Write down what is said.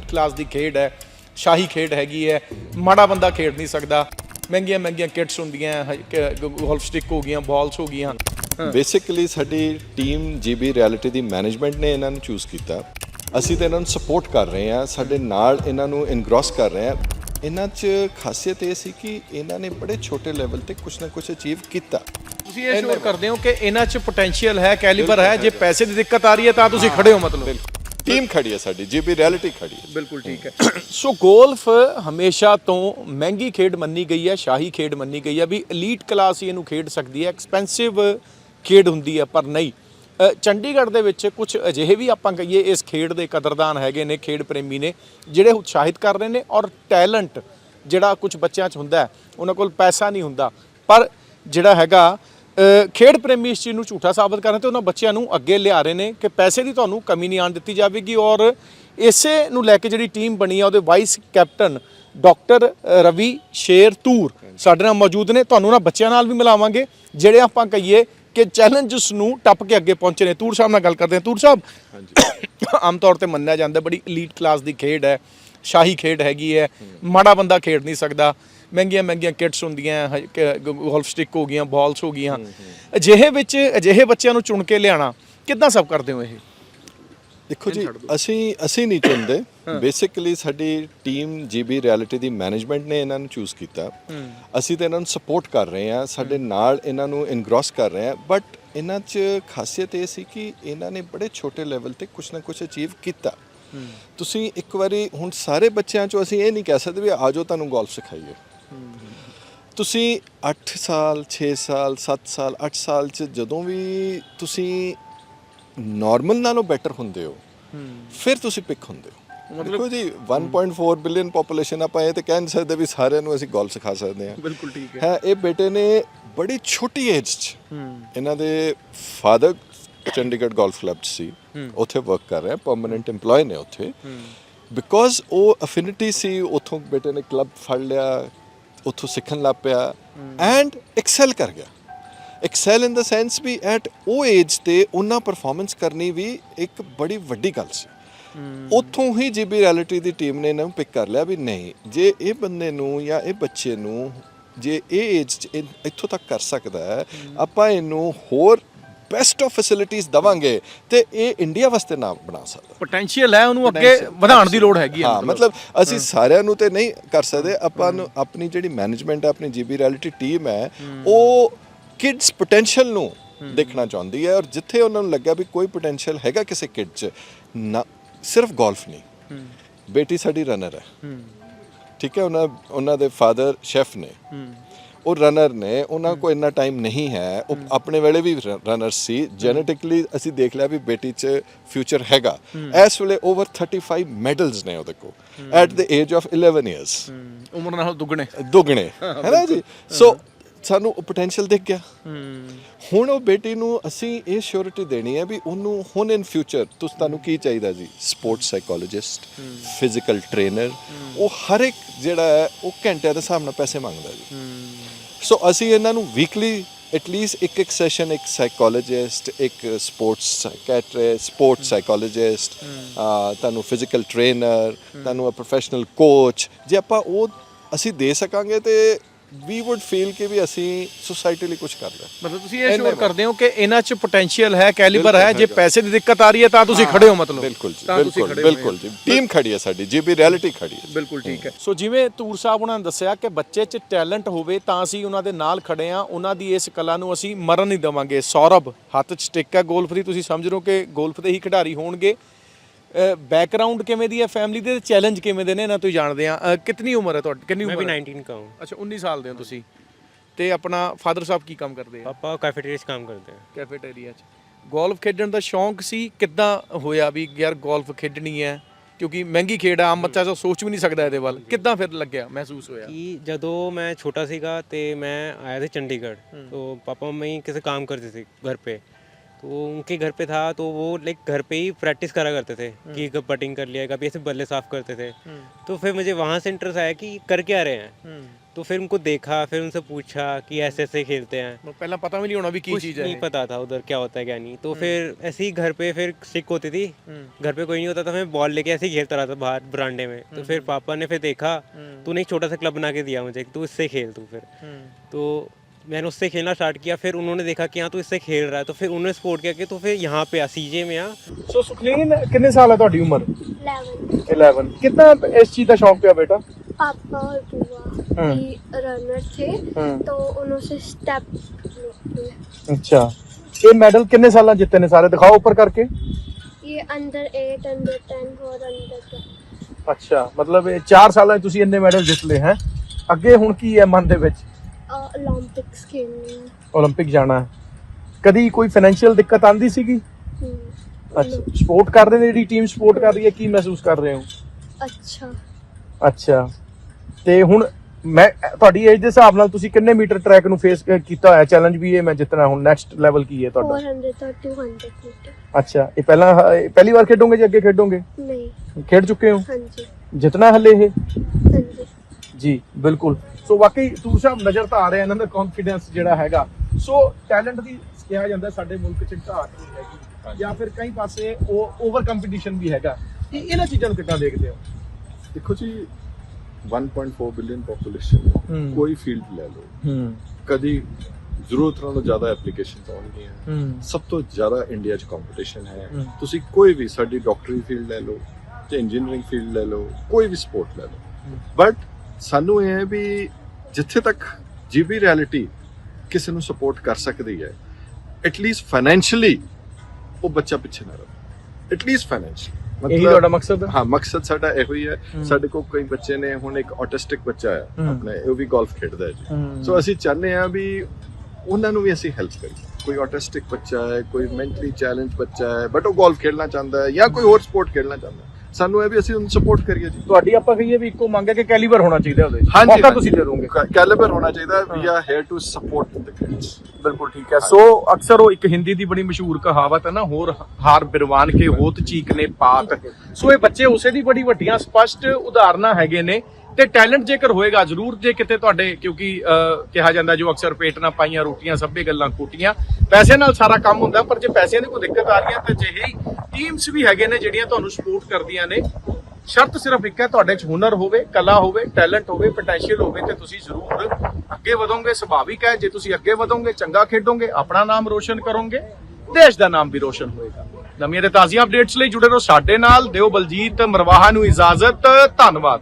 엘ੀਟ class ਦੀ ਖੇਡ ਹੈ ਸ਼ਾਹੀ ਖੇਡ ਹੈਗੀ ਹੈ। ਮਾੜਾ ਬੰਦਾ ਖੇਡ ਨਹੀਂ ਸਕਦਾ। ਮਹਿੰਗੀਆਂ ਮਹਿੰਗੀਆਂ ਕਿਟਸ ਹੁੰਦੀਆਂ ਗੋਲਫ ਸਟਿਕ ਹੋ ਗਈਆਂ ਬਾਲਸ ਹੋ ਗਈਆਂ। ਬੇਸਿਕਲੀ ਸਾਡੀ ਟੀਮ ਜੀਬੀ ਰਿਐਲਿਟੀ ਦੀ ਮੈਨੇਜਮੈਂਟ ਨੇ ਇਹਨਾਂ ਨੂੰ ਚੂਜ਼ ਕੀਤਾ। ਅਸੀਂ ਤਾਂ ਇਹਨਾਂ ਨੂੰ ਸਪੋਰਟ ਕਰ ਰਹੇ ਹਾਂ ਸਾਡੇ ਨਾਲ ਇਹਨਾਂ ਨੂੰ ਇਨਗ੍ਰੋਸ ਕਰ ਰਹੇ ਹਾਂ। ਇਹਨਾਂ 'ਚ ਖਾਸੀਅਤ ਇਹ ਸੀ ਕਿ ਇਹਨਾਂ ਨੇ ਬੜੇ ਛੋਟੇ ਲੈਵਲ ਤੇ ਕੁਝ ਨਾ ਕੁਝ ਅਚੀਵ ਕੀਤਾ। ਤੁਸੀਂ ਇਹ ਸ਼ੋਰ ਕਰਦੇ ਹੋ ਕਿ ਇਹਨਾਂ 'ਚ ਪੋਟੈਂਸ਼ੀਅਲ ਹੈ ਕੈਲੀਬਰ ਹੈ। ਜੇ ਪੈਸੇ ਦੀ ਦਿੱਕਤ ਆ ਰਹੀ ਹੈ ਤਾਂ ਤੁਸੀਂ ਖੜੇ ਹੋ ਮਤਲਬ। ਟੀਮ ਖੜੀ ਹੈ ਸਾਡੀ ਜੀਬੀ ਰਿਐਲਿਟੀ ਖੜੀ ਹੈ। ਬਿਲਕੁਲ ਠੀਕ ਹੈ। ਸੋ ਗੋਲਫ ਹਮੇਸ਼ਾ ਤੋਂ ਮਹਿੰਗੀ ਖੇਡ ਮੰਨੀ ਗਈ ਹੈ ਸ਼ਾਹੀ ਖੇਡ ਮੰਨੀ ਗਈ ਹੈ ਵੀ 엘ੀਟ ਕਲਾਸ ਹੀ ਇਹਨੂੰ ਖੇਡ ਸਕਦੀ ਹੈ ਐਕਸਪੈਂਸਿਵ ਖੇਡ ਹੁੰਦੀ ਹੈ ਪਰ ਨਹੀਂ। ਚੰਡੀਗੜ੍ਹ ਦੇ ਵਿੱਚ ਕੁਝ ਅਜਿਹੇ ਵੀ ਆਪਾਂ ਕਹੀਏ ਇਸ ਖੇਡ ਦੇ ਕਦਰਦਾਨ ਹੈਗੇ ਨੇ ਖੇਡ ਪ੍ਰੇਮੀ ਨੇ ਜਿਹੜੇ ਉਤਸ਼ਾਹਿਤ ਕਰ ਰਹੇ ਨੇ ਔਰ ਟੈਲੈਂਟ ਜਿਹੜਾ ਕੁਝ ਬੱਚਿਆਂ 'ਚ ਹੁੰਦਾ ਉਹਨਾਂ ਕੋਲ ਪੈਸਾ ਨਹੀਂ ਹੁੰਦਾ। ਪਰ ਜਿਹੜਾ ਹੈਗਾ ਖੇਡ ਪ੍ਰੇਮੀ ਇਸ ਚੀਜ਼ ਨੂੰ ਝੂਠਾ ਸਾਬਤ ਕਰ ਰਹੇ ਤੇ ਉਹਨਾਂ ਬੱਚਿਆਂ ਨੂੰ ਅੱਗੇ ਲਿਆ ਰਹੇ ਨੇ ਕਿ ਪੈਸੇ ਦੀ ਤੁਹਾਨੂੰ ਕਮੀ ਨਹੀਂ ਆਣ ਦਿੱਤੀ ਜਾਵੇਗੀ ਔਰ ਇਸੇ ਨੂੰ ਲੈ ਕੇ ਜਿਹੜੀ ਟੀਮ ਬਣੀ ਆ ਉਹਦੇ ਵਾਈਸ ਕੈਪਟਨ ਡਾਕਟਰ ਰਵੀ ਸ਼ੇਰ ਤੂਰ ਸਾਡੇ ਨਾਲ ਮੌਜੂਦ ਨੇ। ਤੁਹਾਨੂੰ ਨਾ ਬੱਚਿਆਂ ਨਾਲ ਵੀ ਮਿਲਾਵਾਂਗੇ ਜਿਹੜੇ ਆਪਾਂ ਕਹੀਏ ਕਿ ਚੈਲੰਜਸ ਨੂੰ ਟੱਪ ਕੇ ਅੱਗੇ ਪਹੁੰਚੇ ਨੇ। ਤੂਰ ਸਾਹਿਬ ਨਾਲ ਗੱਲ ਕਰਦੇ ਹਾਂ। ਤੂਰ ਸਾਹਿਬ ਆਮ ਤੌਰ ਤੇ ਮੰਨਿਆ ਜਾਂਦਾ ਬੜੀ 엘ੀਟ ਕਲਾਸ ਦੀ ਖੇਡ ਹੈ। ਸ਼ਾਹੀ ਖੇਡ ਹੈਗੀ ਹੈ। ਮਾੜਾ ਬੰਦਾ ਖੇਡ ਨਹੀਂ ਸਕਦਾ। ਮਹਿੰਗੀਆਂ ਮਹਿੰਗੀਆਂ ਕਿਟਸ ਹੁੰਦੀਆਂ ਗੋਲਫ ਸਟਿਕ ਹੋ ਗਈਆਂ ਬਾਲਸ ਹੋ ਗਈਆਂ। ਅਜਿਹੇ ਵਿੱਚ ਅਜਿਹੇ ਬੱਚਿਆਂ ਨੂੰ ਚੁਣ ਕੇ ਲਿਆਣਾ ਕਿੱਦਾਂ ਸਭ ਕਰਦੇ ਹੋ ਇਹ? ਦੇਖੋ ਜੀ ਅਸੀਂ ਅਸੀਂ ਨਹੀਂ ਚੁਣਦੇ। ਬੇਸਿਕਲੀ ਸਾਡੀ ਟੀਮ ਜੀਬੀ ਰਿਐਲਿਟੀ ਦੀ ਮੈਨੇਜਮੈਂਟ ਨੇ ਇਹਨਾਂ ਨੂੰ ਚੂਜ਼ ਕੀਤਾ। ਅਸੀਂ ਤਾਂ ਇਹਨਾਂ ਨੂੰ ਸਪੋਰਟ ਕਰ ਰਹੇ ਹਾਂ ਸਾਡੇ ਨਾਲ ਇਹਨਾਂ ਨੂੰ ਇਨਗ੍ਰੋਸ ਕਰ ਰਹੇ ਹਾਂ। ਬਟ ਇਹਨਾਂ 'ਚ ਖਾਸੀਅਤ ਇਹ ਸੀ ਕਿ ਇਹਨਾਂ ਨੇ ਬੜੇ ਛੋਟੇ ਲੈਵਲ ਤੇ ਕੁਝ ਨਾ ਕੁਝ ਅਚੀਵ ਕੀਤਾ। ਤੁਸੀਂ ਇੱਕ ਵਾਰੀ ਹੁਣ ਸਾਰੇ ਬੱਚਿਆਂ 'ਚੋਂ ਅਸੀਂ ਇਹ ਨਹੀਂ ਕਹਿ ਸਕਦੇ ਵੀ ਆਜੋ ਤੁਹਾਨੂੰ ਗੋਲਫ ਸਿਖਾਈਏ। ਤੁਸੀਂ 8 ਸਾਲ 6 ਸਾਲ 7 ਸਾਲ 8 ਸਾਲ 'ਚ ਜਦੋਂ ਵੀ ਤੁਸੀਂ ਨਾਰਮਲ ਨਾਲੋਂ ਬੈਟਰ ਹੁੰਦੇ ਹੋ ਫਿਰ ਤੁਸੀਂ ਪਿਕ ਹੁੰਦੇ ਹੋ। ਦੇਖੋ ਜੀ 1.4 ਬਿਲੀਅਨ ਪੋਪੂਲੇਸ਼ਨ ਆਪਾਂ ਇਹ ਤੇ ਕਹਿ ਨਹੀਂ ਸਕਦੇ ਵੀ ਸਾਰਿਆਂ ਨੂੰ ਅਸੀਂ ਗੋਲਫ ਸਿਖਾ ਸਕਦੇ ਹਾਂ। ਬਿਲਕੁਲ ਠੀਕ ਹੈ। ਇਹ ਬੇਟੇ ਨੇ ਬੜੀ ਛੋਟੀ ਏਜ 'ਚ ਇਹਨਾਂ ਦੇ ਫਾਦਰ ਚੰਡੀਗੜ੍ਹ ਗੋਲਫ ਕਲੱਬ 'ਚ ਸੀ। ਉੱਥੇ ਵਰਕ ਕਰ ਰਿਹਾ ਪਰਮਨੈਂਟ EMPLOYE ਨੇ ਉੱਥੇ। ਬਿਕੋਜ਼ ਉਹ ਅਫਿਨਿਟੀ ਸੀ, ਉੱਥੋਂ ਬੇਟੇ ਨੇ ਕਲੱਬ ਫੜ ਲਿਆ, ਉੱਥੋਂ ਸਿੱਖਣ ਲੱਗ ਪਿਆ ਐਂਡ ਐਕਸੈਲ ਕਰ ਗਿਆ। ਐਕਸੈਲ ਇਨ ਦਾ ਸੈਂਸ ਵੀ ਐਟ ਉਹ ਏਜ ਤੇ ਉਹਨਾਂ ਪਰਫਾਰਮੈਂਸ ਕਰਨੀ ਵੀ ਇੱਕ ਬੜੀ ਵੱਡੀ ਗੱਲ ਸੀ। ਉੱਥੋਂ ਹੀ ਜੀਬੀ ਰਿਐਲਿਟੀ ਦੀ ਟੀਮ ਨੇ ਇਹਨਾਂ ਨੂੰ ਪਿਕ ਕਰ ਲਿਆ ਵੀ ਨਹੀਂ, ਜੇ ਇਹ ਬੰਦੇ ਨੂੰ ਜਾਂ ਇਹ ਬੱਚੇ ਨੂੰ, ਜੇ ਇਹ ਏਜ 'ਚ ਇੱਥੋਂ ਤੱਕ ਕਰ ਸਕਦਾ ਹੈ, ਆਪਾਂ ਇਹਨੂੰ ਹੋਰ ਬੈਸਟ ਆਫ ਫੈਸਿਲਿਟੀਆਂ ਦਵਾਂਗੇ ਤੇ ਇਹ ਇੰਡੀਆ ਵਾਸਤੇ ਨਾਮ ਬਣਾ ਸਕਦਾ। ਪੋਟੈਂਸ਼ੀਅਲ ਹੈ ਉਹਨੂੰ ਅੱਗੇ ਵਧਾਉਣ ਦੀ ਲੋੜ ਹੈਗੀ ਹੈ। ਹਾਂ ਮਤਲਬ ਅਸੀਂ ਸਾਰਿਆਂ ਨੂੰ ਤੇ ਨਹੀਂ ਕਰ ਸਕਦੇ ਆਪਾਂ ਨੂੰ ਆਪਣੀ ਜਿਹੜੀ ਮੈਨੇਜਮੈਂਟ ਹੈ ਆਪਣੀ ਜੀਬੀ ਰਿਐਲਿਟੀ ਟੀਮ ਹੈ ਉਹ ਕਿਡਸ ਪੋਟੈਂਸ਼ੀਅਲ ਨੂੰ ਦੇਖਣਾ ਚਾਹੁੰਦੀ ਹੈ ਔਰ ਜਿੱਥੇ ਉਹਨਾਂ ਨੂੰ ਲੱਗਾ ਵੀ ਕੋਈ ਪੋਟੈਂਸ਼ੀਅਲ ਹੈਗਾ ਕਿਸੇ ਕਿਡ 'ਚ ਨਾ ਸਿਰਫ ਗੋਲਫ ਨਹੀਂ। ਬੇਟੀ ਸਾਡੀ ਰਨਰ ਹੈ। ਠੀਕ ਹੈ ਉਹਨਾਂ ਉਹਨਾਂ ਦੇ ਫਾਦਰ ਸ਼ੈਫ ਨੇ। ਉਹ ਰਨਰ ਨੇ ਉਹਨਾਂ ਕੋਲ ਇੰਨਾ ਟਾਈਮ ਨਹੀਂ ਹੈ। ਉਹ ਆਪਣੇ ਵੇਲੇ ਵੀ ਰਨਰ ਸੀ। ਜੈਨੇਟਿਕਲੀ ਅਸੀਂ ਦੇਖ ਲਿਆ ਵੀ ਬੇਟੀ 'ਚ ਫਿਊਚਰ ਹੈਗਾ। ਇਸ ਵੇਲੇ ਓਵਰ 35 ਮੈਡਲਸ ਨੇ ਉਹਦੇ ਕੋਲ। At the age of 11 years ਉਮਰ ਨਾਲ ਦੁੱਗਣੇ। ਦੁੱਗਣੇ। ਹੈ ਨਾ ਜੀ? ਸੋ ਸਾਨੂੰ ਉਹ ਪੋਟੈਂਸ਼ੀਅਲ ਦਿਖ ਗਿਆ। ਹੁਣ ਉਹ ਬੇਟੀ ਨੂੰ ਅਸੀਂ ਇਹ ਸ਼ੋਰਿਟੀ ਦੇਣੀ ਹੈ ਵੀ ਉਹਨੂੰ ਹੁਣ ਇਨ ਫਿਊਚਰ ਤੁਸੀਂ ਤੁਹਾਨੂੰ ਕੀ ਚਾਹੀਦਾ ਜੀ? ਸਪੋਰਟਸ ਸਾਈਕੋਲੋਜਿਸਟ ਫਿਜ਼ੀਕਲ ਟ੍ਰੇਨਰ ਉਹ ਹਰ ਇੱਕ ਜਿਹੜਾ ਹੈ ਉਹ ਘੰਟਿਆਂ ਦੇ ਹਿਸਾਬ ਨਾਲ ਪੈਸੇ ਮੰਗਦਾ ਜੀ। ਸੋ ਅਸੀਂ ਇਹਨਾਂ ਨੂੰ ਵੀਕਲੀ ਐਟਲੀਸਟ ਇੱਕ ਇੱਕ ਸੈਸ਼ਨ ਇੱਕ ਸਾਈਕੋਲੋਜਿਸਟ ਇੱਕ ਸਪੋਰਟਸ ਸਾਈਕੈਟ੍ਰਿਸਟ ਸਪੋਰਟਸ ਸਾਈਕੋਲੋਜਿਸਟ ਤੁਹਾਨੂੰ ਫਿਜ਼ੀਕਲ ਟ੍ਰੇਨਰ ਤੁਹਾਨੂੰ ਅ ਪ੍ਰੋਫੈਸ਼ਨਲ ਕੋਚ ਜੇ ਆਪਾਂ ਉਹ ਅਸੀਂ ਦੇ ਸਕਾਂਗੇ ਤੇ ਵੀ ਊਡ ਫੀਲ ਕਿ ਵੀ ਅਸੀਂ ਸੋਸਾਇਟੀ ਲਈ ਕੁਝ ਕਰ ਰਹੇ ਹਾਂ। ਮਤਲਬ ਤੁਸੀਂ ਇਹ ਸ਼ੋਰ ਕਰਦੇ ਹੋ ਕਿ ਇਹਨਾਂ 'ਚ ਪੋਟੈਂਸ਼ੀਅਲ ਹੈ ਕੈਲੀਬਰ ਹੈ ਜੇ ਪੈਸੇ ਦੀ ਦਿੱਕਤ ਆ ਰਹੀ ਹੈ ਤਾਂ ਤੁਸੀਂ ਖੜੇ ਹੋ ਮਤਲਬ। ਬਿਲਕੁਲ ਜੀ ਬਿਲਕੁਲ ਬਿਲਕੁਲ ਜੀ। ਟੀਮ ਖੜੀ ਹੈ ਸਾਡੀ ਜੀਬੀ ਰਿਐਲਿਟੀ ਖੜੀ ਹੈ। ਬਿਲਕੁਲ ਠੀਕ ਹੈ। ਸੋ ਜਿਵੇਂ ਤੂਰ ਸਾਹਿਬ ਉਹਨਾਂ ਨੇ ਦੱਸਿਆ ਕਿ ਬੱਚੇ 'ਚ ਟੈਲੈਂਟ ਹੋਵੇ ਤਾਂ ਅਸੀਂ ਉਹਨਾਂ ਦੇ ਨਾਲ ਖੜੇ ਆ ਉਹਨਾਂ ਦੀ ਇਸ ਕਲਾ ਨੂੰ ਅਸੀਂ ਮਰਨ ਨਹੀਂ ਦੇਵਾਂਗੇ। ਸੌਰਭ ਹੱਥ 'ਚ ਸਟਿੱਕ ਹੈ ਗੋਲਫ ਦੀ ਤੁਸੀਂ ਸਮਝ ਰਹੇ ਹੋ ਕਿ ਗੋਲਫ ਦੇ ਹੀ ਖਿਡਾਰੀ ਹੋਣਗੇ। ਬੈਕਗ੍ਰਾਉਂਡ ਕਿਵੇਂ ਦੀ ਹੈ ਫੈਮਿਲੀ ਦੇ ਚੈਲੰਜ ਕਿਵੇਂ ਦੇ ਨੇ ਇਹਨਾਂ ਤੋਂ ਜਾਣਦੇ ਆ ਕਿੰਨੀ ਉਮਰ ਹੈ ਤੁਹਾਡੀ ਕਿੰਨੀ मैं ਉਮਰ भी ਹੈ 19 का हूँ ਅੱਛਾ 19 ਸਾਲ ਦੇ ਹੋ ਤੁਸੀਂ ਤੇ ਆਪਣਾ ਫਾਦਰ ਸਾਹਿਬ ਕੀ ਕੰਮ ਕਰਦੇ ਆ पापा कैफेटेरिया से काम करते हैं ਕੈਫੇਟੇਰੀਆ 'ਚ ਗੋਲਫ ਖੇਡਣ ਦਾ ਸ਼ੌਂਕ ਸੀ ਕਿੱਦਾਂ ਹੋਇਆ ਵੀ ਯਾਰ ਗੋਲਫ ਖੇਡਣੀ ਹੈ ਕਿਉਂਕਿ ਮਹਿੰਗੀ ਖੇਡ ਆ ਆਮ ਬੱਚਾ ਤਾਂ ਸੋਚ ਵੀ ਨਹੀਂ ਸਕਦਾ ਇਹਦੇ ਵੱਲ ਕਿੱਦਾਂ ਫਿਰ ਲੱਗਿਆ ਮਹਿਸੂਸ ਹੋਇਆ कि ਜਦੋਂ ਮੈਂ ਛੋਟਾ ਸੀਗਾ ਤੇ ਮੈਂ ਆਇਆ ਸੀ ਚੰਡੀਗੜ੍ਹ तो पापा मम्मी किसी काम करते थे घर पे तो उनके घर पे था तो वो लाइक घर पे ही प्रैक्टिस करा करते थे हम्म। कि कब बटिंग कर लिया कभी ऐसे बल्ले साफ़ करते थे। हम्म। तो फिर मुझे वहाँ से इंटरेस्ट आया कि कर क्या रहे हैं। हम्म। तो फिर उनको देखा फिर उनसे पूछा कि ऐसे ऐसे खेलते हैं। पहला पता भी नहीं होना भी की चीज़ नहीं पता था उधर क्या होता है क्या नहीं। तो फिर ऐसे ही घर पे फिर सिक होती थी। घर पे कोई नहीं होता था मैं बॉल लेके ऐसे ही खेलता रहा था बाहर बरांडे में। तो फिर पापा ने फिर देखा तूने एक छोटा सा क्लब बना के दिया मुझे तू इससे खेल तू फिर। तो मैंने उससे खेलना स्टार्ट किया फिर उन्होंने देखा कि हाँ तू इससे खेल रहा है तो फिर उन्होंने सपोर्ट किया कि तो फिर यहाँ पे आ सीजे में आ ਸੋ ਸੁਖਲੀਨ ਕਿੰਨੇ ਸਾਲ ਹੈ ਤੁਹਾਡੀ ਉਮਰ 11 11 कितना इस चीज का शौक पिया बेटा पापा और बुआ हम्म। भी रनर थे हम्म। तो उन्होंने स्टेप लिए ਅੱਛਾ ਇਹ ਮੈਡਲ ਕਿੰਨੇ ਸਾਲਾਂ ਜਿੱਤੇ ਨੇ ਸਾਰੇ ਦਿਖਾਓ ਉੱਪਰ ਕਰਕੇ ये अंडर एट अंडर टेन और अंडर ट्वेल्व ਅੱਛਾ ਮਤਲਬ ਇਹ 4 ਸਾਲਾਂ 'ਚ ਤੁਸੀਂ ਇੰਨੇ ਮੈਡਲ ਜਿੱਤ ਲਏ ਹੈ ਅੱਗੇ ਹੁਣ ਕੀ ਹੈ ਮਨ ਦੇ ਵਿੱਚ 올림픽ਸ ਜਾਣਾ। ਕਦੀ ਕੋਈ ਫਾਈਨੈਂਸ਼ੀਅਲ ਦਿੱਕਤ ਆਂਦੀ ਸੀਗੀ? ਅੱਛਾ ਸਪੋਰਟ ਕਰ ਨੇ ਜਿਹੜੀ ਟੀਮ ਸਪੋਰਟ ਕਰ ਰਹੀ ਹੈ ਕੀ ਮਹਿਸੂਸ ਕਰ ਰਹੇ ਹੋ? ਅੱਛਾ। ਅੱਛਾ। ਤੇ ਹੁਣ ਮੈਂ ਤੁਹਾਡੀ ਏਜ ਦੇ ਹਿਸਾਬ ਨਾਲ ਤੁਸੀਂ ਕਿੰਨੇ ਮੀਟਰ ਟਰੈਕ ਨੂੰ ਫੇਸ ਕੀਤਾ ਹੋਇਆ? ਚੈਲੰਜ ਵੀ ਇਹ ਮੈਂ ਜਿੱਤਣਾ ਹੁਣ ਨੈਕਸਟ ਲੈਵਲ ਕੀ ਹੈ ਤੁਹਾਡਾ? 400 ਅੱਛਾ ਇਹ ਪਹਿਲਾਂ ਪਹਿਲੀ ਵਾਰ ਖੇਡੋਗੇ ਜਾਂ ਅੱਗੇ ਖੇਡੋਗੇ? ਨਹੀਂ। ਖੇਡ ਚੁੱਕੇ ਹੋ? ਹਾਂਜੀ। ਜਿੱਤਣਾ ਹੱਲੇ ਇਹ? ਹਾਂਜੀ। ਜੀ ਬਿਲਕੁਲ। ਸੋ ਵਾਕਈ ਤੂਰ ਸਾਹਿਬ ਨਜ਼ਰ ਤਾਂ ਆ ਰਿਹਾ ਇਹਨਾਂ ਦਾ ਕੌਨਫੀਡੈਂਸ ਜਿਹੜਾ ਹੈਗਾ। ਸੋ ਟੈਲੈਂਟ ਦੀ ਕਿਹਾ ਜਾਂਦਾ ਸਾਡੇ ਮੁਲਕ ਚ ਘਾਟ ਨਹੀਂ ਹੈਗੀ। ਜਾਂ ਫਿਰ ਕਈ ਪਾਸੇ ਉਹ ਓਵਰ ਕੰਪੀਟੀਸ਼ਨ ਵੀ ਹੈਗਾ। ਇਹ ਇਹਨਾਂ ਚੀਜ਼ਾਂ ਨੂੰ ਕਿੱਦਾਂ ਦੇਖਦੇ ਹੋ? ਦੇਖੋ ਜੀ 1.4 ਬਿਲੀਅਨ ਪੋਪੂਲੇਸ਼ਨ। ਕੋਈ ਫੀਲਡ ਲੈ ਲਓ। ਕਦੀ ਜ਼ਰੂਰਤ ਨਾਲੋਂ ਜ਼ਿਆਦਾ ਐਪਲੀਕੇਸ਼ਨਸ ਆਉਣਗੀਆਂ ਸਭ ਤੋਂ ਜ਼ਿਆਦਾ ਇੰਡੀਆ 'ਚ ਕੰਪੀਟੀਸ਼ਨ ਹੈ। ਤੁਸੀਂ ਕੋਈ ਵੀ ਸਾਡੀ ਡਾਕਟਰੀ ਫੀਲਡ ਲੈ ਲਓ ਤੇ ਇੰਜੀਨੀਅਰਿੰਗ ਫੀਲਡ ਲੈ ਲਓ ਕੋਈ ਵੀ ਸਪੋਰਟ ਲੈ ਲਓ। ਬਟ ਸਾਨੂੰ ਇਹ ਹੈ ਵੀ ਜਿੱਥੇ ਤੱਕ ਜੀਬੀ ਰਿਐਲਿਟੀ ਕਿਸੇ ਨੂੰ ਸਪੋਰਟ ਕਰ ਸਕਦੀ ਹੈ ਐਟਲੀਸਟ ਫਾਈਨੈਂਸ਼ੀਅਲੀ ਉਹ ਬੱਚਾ ਪਿੱਛੇ ਨਾ ਰਹੇ। ਐਟਲੀਸਟ ਫਾਈਨੈਂਸ਼ੀਅਲੀ ਇਹੀ ਤੁਹਾਡਾ ਮਕਸਦ? ਹੈ ਹਾਂ ਮਕਸਦ ਸਾਡਾ ਇਹੋ ਹੀ ਹੈ। ਸਾਡੇ ਕੋਲ ਕਈ ਬੱਚੇ ਨੇ ਹੁਣ ਇੱਕ ਆਟਿਸਟਿਕ ਬੱਚਾ ਹੈ। ਆਪਣੇ ਉਹ ਵੀ ਗੋਲਫ ਖੇਡਦਾ ਹੈ ਜੀ। ਸੋ ਅਸੀਂ ਚਾਹੁੰਦੇ ਹਾਂ ਵੀ ਉਹਨਾਂ ਨੂੰ ਵੀ ਅਸੀਂ ਹੈਲਪ ਕਰੀਏ। ਕੋਈ ਆਟਿਸਟਿਕ ਬੱਚਾ ਹੈ ਕੋਈ ਮੈਂਟਲੀ ਚੈਲੰਜ ਬੱਚਾ ਹੈ ਬਟ ਉਹ ਗੋਲਫ ਖੇਡਣਾ ਚਾਹੁੰਦਾ ਹੈ ਜਾਂ ਕੋਈ ਹੋਰ ਸਪੋਰਟ ਖੇਡਣਾ ਚਾਹੁੰਦਾ ਹੈ। ਸਾਨੂੰ ਇਹ ਵੀ ਅਸੀਂ ਉਹਨੂੰ ਸਪੋਰਟ ਕਰੀਏ ਜੀ। ਤੁਹਾਡੀ ਆਪਾਂ ਕਹੀਏ ਵੀ ਇੱਕੋ ਮੰਗ ਹੈ ਕਿ ਕੈਲੀਬਰ ਹੋਣਾ ਚਾਹੀਦਾ ਉਹਦੇ 'ਚ। ਹਾਂਜੀ ਮੌਕਾ ਤੁਸੀਂ ਦੇ ਦੋਗੇ। ਕੈਲੀਬਰ ਹੋਣਾ ਚਾਹੀਦਾ we are here to support the kids ਬਿਲਕੁਲ ਠੀਕ ਹੈ। ਸੋ ਅਕਸਰ ਉਹ ਇੱਕ ਹਿੰਦੀ ਦੀ ਬੜੀ ਮਸ਼ਹੂਰ ਕਹਾਵਤ ਹੈ ਨਾ ਹੋਰ ਹਾਰ ਬਿਰਵਾਨ ਕੇ ਹੋਤ ਚੀਕਨੇ ਪਾਤ। ਸੋ ਇਹ ਬੱਚੇ ਉਸੇ ਦੀ ਬੜੀ ਵੱਡੀਆਂ ਸਪਸ਼ਟ ਉਦਾਹਰਨਾਂ ਹੈਗੇ ਨੇ। ਤੇ ਟੈਲੈਂਟ ਜੇਕਰ ਹੋਏਗਾ, ਜ਼ਰੂਰ ਜੇ ਕਿਤੇ ਤੁਹਾਡੇ, ਕਿਉਂਕਿ ਕਿਹਾ ਜਾਂਦਾ ਜੋ ਅਕਸਰ ਪੇਟ ਨਾ ਪਾਈਆਂ ਰੋਟੀਆਂ, ਸਭੇ ਗੱਲਾਂ ਕੋਟੀਆਂ। ਪੈਸੇ ਨਾਲ ਸਾਰਾ ਕੰਮ ਹੁੰਦਾ, ਪਰ ਜੇ ਪੈਸਿਆਂ ਦੀ ਕੋਈ ਦਿੱਕਤ ਆ ਰਹੀ ਹੈ, ਤਾਂ ਜਿਹੇ ਟੀਮਸ ਵੀ ਹੈਗੇ ਨੇ ਜਿਹੜੀਆਂ ਤੁਹਾਨੂੰ ਸਪੋਰਟ ਕਰਦੀਆਂ ਨੇ। ਸ਼ਰਤ ਸਿਰਫ ਇੱਕ ਹੈ, ਤੁਹਾਡੇ 'ਚ ਹੁਨਰ ਹੋਵੇ, ਕਲਾ ਹੋਵੇ, ਟੈਲੈਂਟ ਹੋਵੇ ਪੋਟੈਂਸ਼ੀਅਲ ਹੋਵੇ, ਤੇ ਤੁਸੀਂ ਜ਼ਰੂਰ ਅੱਗੇ ਵਧੋਗੇ, ਸੁਭਾਵਿਕ ਹੈ। ਜੇ ਤੁਸੀਂ ਅੱਗੇ ਵਧੋਗੇ, ਚੰਗਾ ਖੇਡੋਗੇ, ਆਪਣਾ ਨਾਮ ਰੋਸ਼ਨ ਕਰੋਗੇ, ਦੇਸ਼ ਦਾ ਨਾਮ ਵੀ ਰੋਸ਼ਨ ਹੋਏਗਾ। ਨਵੀਆਂ ਤੇ ਤਾਜ਼ੀਆਂ ਅਪਡੇਟਸ ਲਈ ਜੁੜੇ ਰਹੋ ਸਾਡੇ ਨਾਲ। ਦਿਓ ਬਲਜੀਤ ਮਰਵਾਹਾ ਨੂੰ ਇਜਾਜ਼ਤ। ਧੰਨਵਾਦ।